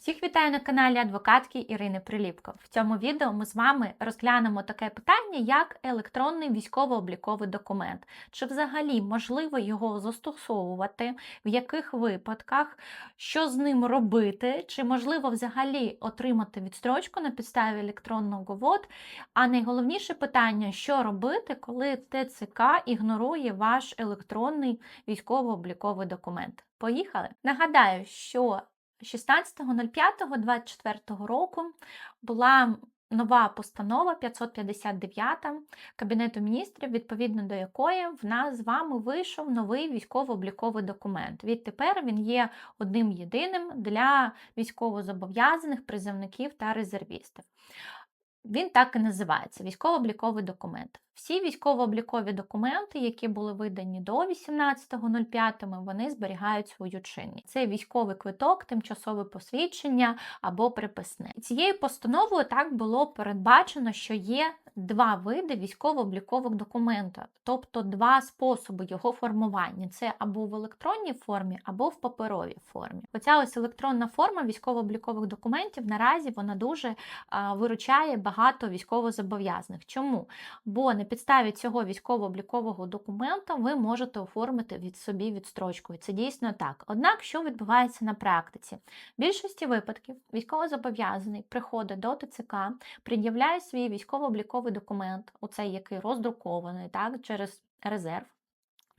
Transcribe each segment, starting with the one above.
Всіх вітаю на каналі адвокатки Ірини Приліпко. В цьому відео ми з вами розглянемо таке питання, як електронний військово-обліковий документ. Чи взагалі можливо його застосовувати, в яких випадках, що з ним робити, чи можливо взагалі отримати відстрочку на підставі електронного ВОД. А найголовніше питання, що робити, коли ТЦК ігнорує ваш електронний військово-обліковий документ. Поїхали! Нагадаю, що 16.05.24 року була нова постанова 559 Кабінету міністрів, відповідно до якої в нас з вами вийшов новий військово-обліковий документ. Відтепер він є одним єдиним для військовозобов'язаних призовників та резервістів. Він так і називається військово-обліковий документ. Всі військово-облікові документи, які були видані до 18.05, вони зберігають свою чинність. Це військовий квиток, тимчасове посвідчення або приписне. Цією постановою так було передбачено, що є два види військово-облікових документів, тобто два способи його формування: це або в електронній формі, або в паперовій формі. Оця ось електронна форма військово-облікових документів наразі вона дуже а, виручає багато військовозобов'язаних. Чому? Бо на підставі цього військово-облікового документа ви можете оформити від собі відстрочку. І це дійсно так. Однак, що відбувається на практиці? В більшості випадків військовозобов'язаний приходить до ТЦК, пред'являє свій військово-обліковий документ, оцей який роздрукований так, через резерв.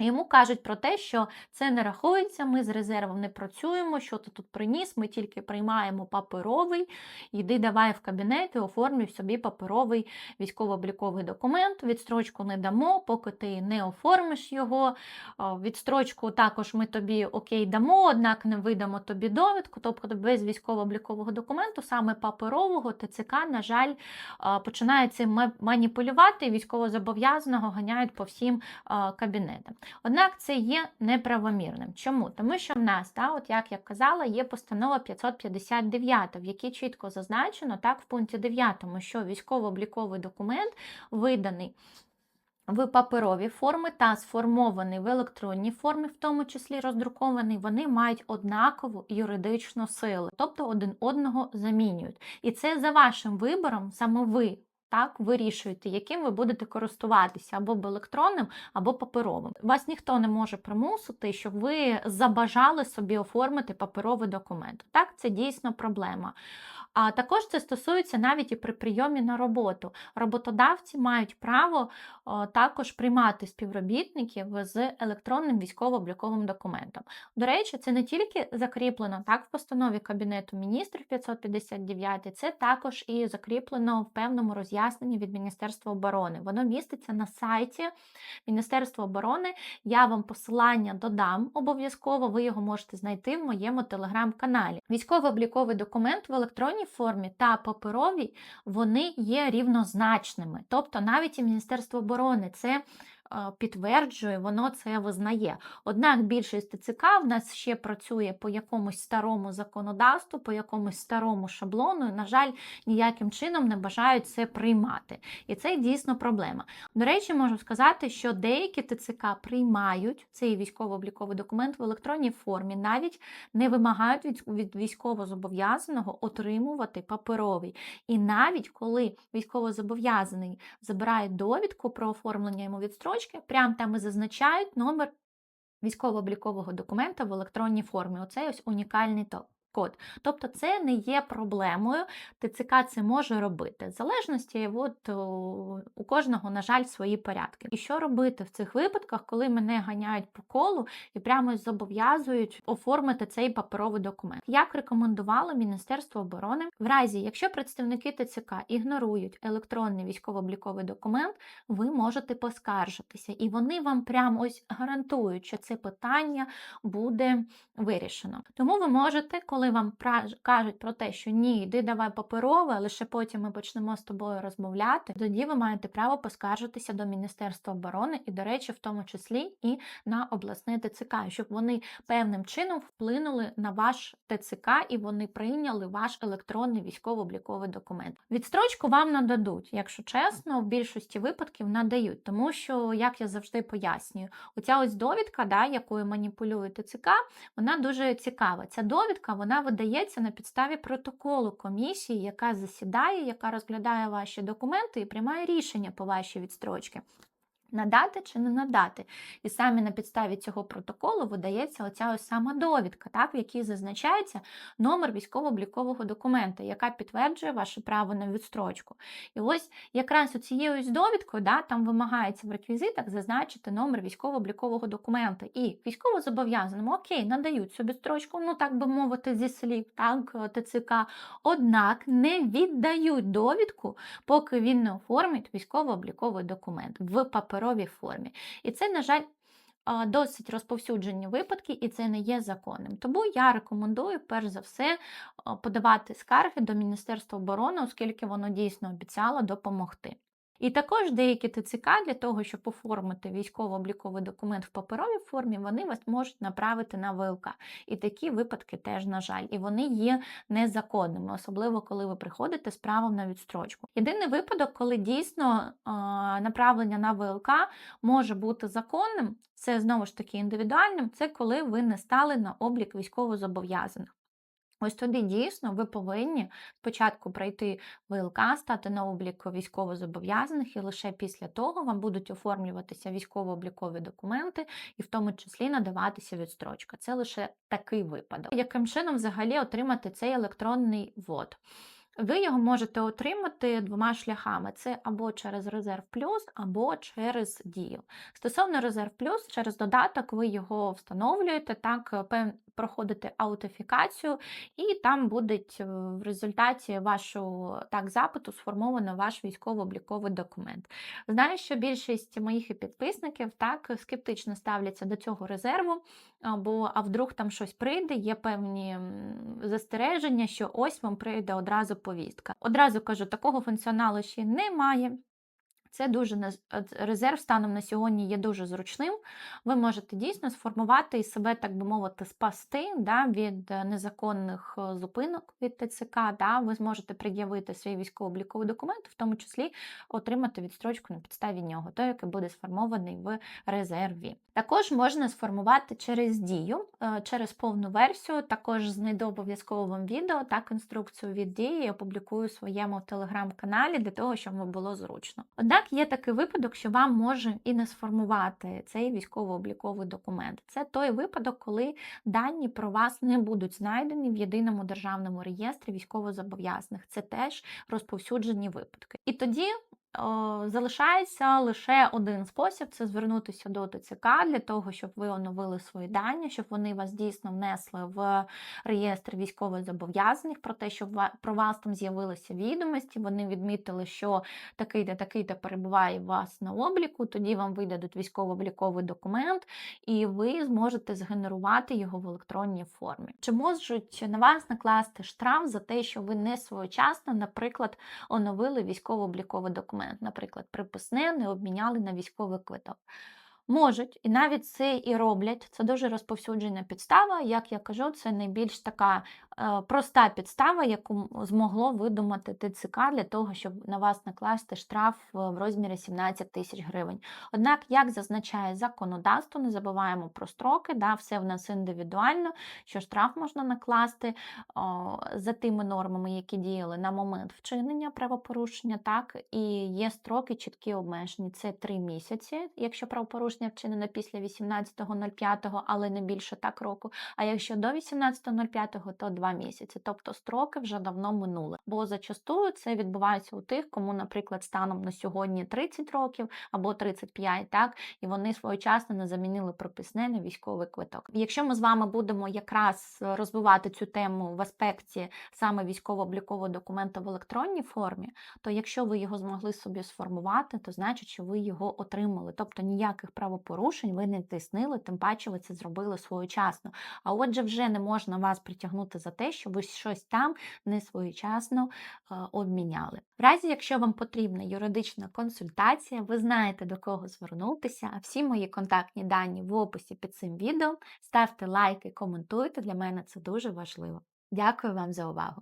Йому кажуть про те, що це не рахується, ми з резервом не працюємо, що ти тут приніс, ми тільки приймаємо паперовий, йди давай в кабінет і оформлюй собі паперовий військово-обліковий документ. Відстрочку не дамо, поки ти не оформиш його. Відстрочку також ми тобі окей дамо, однак не видамо тобі довідку, тобто без військово-облікового документу, саме паперового ТЦК, на жаль, починає цим маніпулювати військовозобов'язаного ганяють по всім кабінетам. Однак це є неправомірним. Чому? Тому що в нас, та, от як я казала, є постанова 559, в якій чітко зазначено так в пункті 9, що військово-обліковий документ виданий. В паперовій формі та сформований в електронній формі, в тому числі роздрукований, вони мають однакову юридичну силу, тобто один одного замінюють. І це за вашим вибором, саме ви так, вирішуєте, яким ви будете користуватися або електронним, або паперовим. Вас ніхто не може примусити, щоб ви забажали собі оформити паперовий документ. Так, це дійсно проблема. А також це стосується навіть і при прийомі на роботу. Роботодавці мають право також приймати співробітників з електронним військово-обліковим документом. До речі, це не тільки закріплено так в постанові Кабінету міністрів 559, це також і закріплено в певному роз'ясненні від Міністерства оборони. Воно міститься на сайті Міністерства оборони. Я вам посилання додам обов'язково, ви його можете знайти в моєму телеграм-каналі. Військово-обліковий документ в електронній формі та паперовій вони є рівнозначними. Тобто навіть і Міністерство оборони це підтверджує, воно це визнає. Однак більшість ТЦК в нас ще працює по якомусь старому законодавству, по якомусь старому шаблону, і, на жаль, ніяким чином не бажають це приймати. І це дійсно проблема. До речі, можу сказати, що деякі ТЦК приймають цей військово-обліковий документ в електронній формі, навіть не вимагають від, від військовозобов'язаного отримувати паперовий. І навіть коли військовозобов'язаний забирає довідку про оформлення йому відстрочки, строчки, прям там і зазначають номер військово-облікового документа в електронній формі. Оцей ось унікальний код. Тобто це не є проблемою, ТЦК це може робити. В залежності от, у кожного, на жаль, свої порядки. І що робити в цих випадках, коли мене ганяють по колу і прямо зобов'язують оформити цей паперовий документ? Як рекомендувало Міністерство оборони, в разі, якщо представники ТЦК ігнорують електронний військово-обліковий документ, ви можете поскаржитися, і вони вам прямо ось гарантують, що це питання буде вирішено. Тому ви можете, коли коли вам кажуть про те, що ні, йди давай паперове, лише потім ми почнемо з тобою розмовляти, тоді ви маєте право поскаржитися до Міністерства оборони і, до речі, в тому числі і на обласне ТЦК, щоб вони певним чином вплинули на ваш ТЦК і вони прийняли ваш електронний військово-обліковий документ. Відстрочку вам нададуть, якщо чесно, в більшості випадків надають, тому що, як я завжди пояснюю, оця ось довідка, да, якою маніпулює ТЦК, вона дуже цікава. Ця довідка вона вона видається на підставі протоколу комісії, яка засідає, яка розглядає ваші документи і приймає рішення по вашій відстрочці. Надати чи не надати. І саме на підставі цього протоколу видається оця ось сама довідка, так, в якій зазначається номер військово-облікового документа, яка підтверджує ваше право на відстрочку. І ось якраз цією ось довідкою да, там вимагається в реквізитах зазначити номер військово-облікового документа. І військовозобов'язаному, окей, надають цю відстрочку, ну так би мовити, зі слів, так, ТЦК, однак не віддають довідку, поки він не оформить військово-обліковий документ в паперовій формі. І це, на жаль, досить розповсюджені випадки, і це не є законним. Тому я рекомендую, перш за все, подавати скарги до Міністерства оборони, оскільки воно дійсно обіцяло допомогти. І також деякі ТЦК для того, щоб оформити військово-обліковий документ в паперовій формі, вони вас можуть направити на ВЛК. І такі випадки теж, на жаль, і вони є незаконними, особливо коли ви приходите з правом на відстрочку. Єдиний випадок, коли дійсно направлення на ВЛК може бути законним, це знову ж таки індивідуальним, це коли ви не стали на облік військовозобов'язаних. Ось туди дійсно ви повинні спочатку пройти ВЛК, стати на облік військовозобов'язаних, і лише після того вам будуть оформлюватися військово-облікові документи, і в тому числі надаватися відстрочка. Це лише такий випадок. Яким чином взагалі отримати цей електронний ввод? Ви його можете отримати двома шляхами: це або через резерв плюс, або через дію. Стосовно резерв плюс, через додаток ви його встановлюєте, так, проходите аутифікацію, і там буде в результаті вашого так, запиту сформовано ваш військово-обліковий документ. Знаю, що більшість моїх підписників так скептично ставляться до цього резерву, або а вдруг там щось прийде, є певні застереження, що ось вам прийде одразу повістка. Одразу кажу, такого функціоналу ще немає. Це дуже наз- е, резерв станом на сьогодні є дуже зручним. Ви можете дійсно сформувати і себе, так би мовити, спасти да, від е, незаконних е, зупинок від ТЦК. Да, ви зможете пред'явити свій військово-обліковий документ, в тому числі отримати відстрочку на підставі нього, той, який буде сформований в резерві. Також можна сформувати через дію, е, через повну версію. Також знайду обов'язково вам відео та інструкцію від дії. Я опублікую в своєму телеграм-каналі для того, щоб вам було зручно. Однак є такий випадок, що вам може і не сформувати цей військово-обліковий документ. Це той випадок, коли дані про вас не будуть знайдені в єдиному державному реєстрі військовозобов'язаних. Це теж розповсюджені випадки. І тоді залишається лише один спосіб це звернутися до ТЦК для того, щоб ви оновили свої дані, щоб вони вас дійсно внесли в реєстр військовозобов'язаних, про те, що про вас там з'явилися відомості. Вони відмітили, що такий-то, такий-то перебуває у вас на обліку. Тоді вам видадуть військово-обліковий документ, і ви зможете згенерувати його в електронній формі. Чи можуть на вас накласти штраф за те, що ви не своєчасно, наприклад, оновили військово-обліковий документ, наприклад, приписне не обміняли на військовий квиток. Можуть, і навіть це і роблять. Це дуже розповсюджена підстава. Як я кажу, це найбільш така проста підстава, яку змогло видумати ТЦК для того, щоб на вас накласти штраф е, в розмірі 17 тисяч гривень. Однак, як зазначає законодавство, не забуваємо про строки, да, все в нас індивідуально, що штраф можна накласти о, за тими нормами, які діяли на момент вчинення правопорушення, так і є строки чіткі обмежені. Це 3 місяці, якщо правопорушення вчинено після 18.05, але не більше так року. А якщо до 18.05, то 2 місяці. Тобто строки вже давно минули. Бо зачастую це відбувається у тих, кому, наприклад, станом на сьогодні 30 років або 35, так, і вони своєчасно не замінили прописне на військовий квиток. Якщо ми з вами будемо якраз розвивати цю тему в аспекті саме військово-облікового документа в електронній формі, то якщо ви його змогли собі сформувати, то значить, що ви його отримали. Тобто ніяких правопорушень ви не тиснили, тим паче ви це зробили своєчасно. А отже, вже не можна вас притягнути за те, що ви щось там не своєчасно е, обміняли. В разі, якщо вам потрібна юридична консультація, ви знаєте до кого звернутися. Всі мої контактні дані в описі під цим відео. Ставте лайки, коментуйте. Для мене це дуже важливо. Дякую вам за увагу!